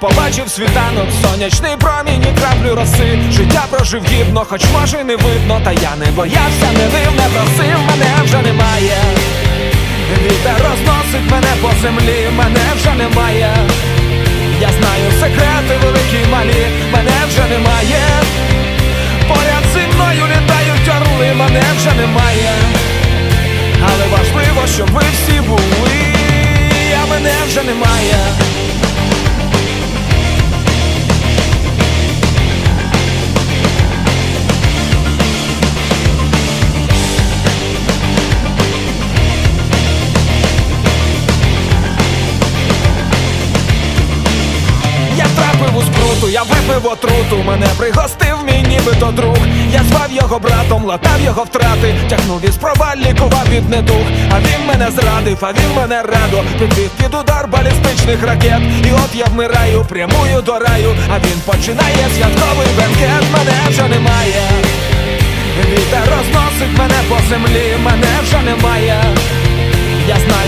побачив світанок, сонячний промінь і краплю роси. Життя прожив гідно, хоч може не видно, та я не боявся, не вив, не просив, мене вже немає. Вітер розносить мене по землі, мене вже немає. Я знаю секрети великі малі, мене вже немає. Я у скруту, я випив отруту, мене пригостив мій нібито друг. Я звав його братом, латав його втрати, тягнув із проваль, лікував від недуг. А він мене зрадив, а він мене радо підвів під удар балістичних ракет. І от я вмираю, прямую до раю, а він починає святковий бенкет, мене вже немає. Вітер розносить мене по землі, мене вже немає. Я знаю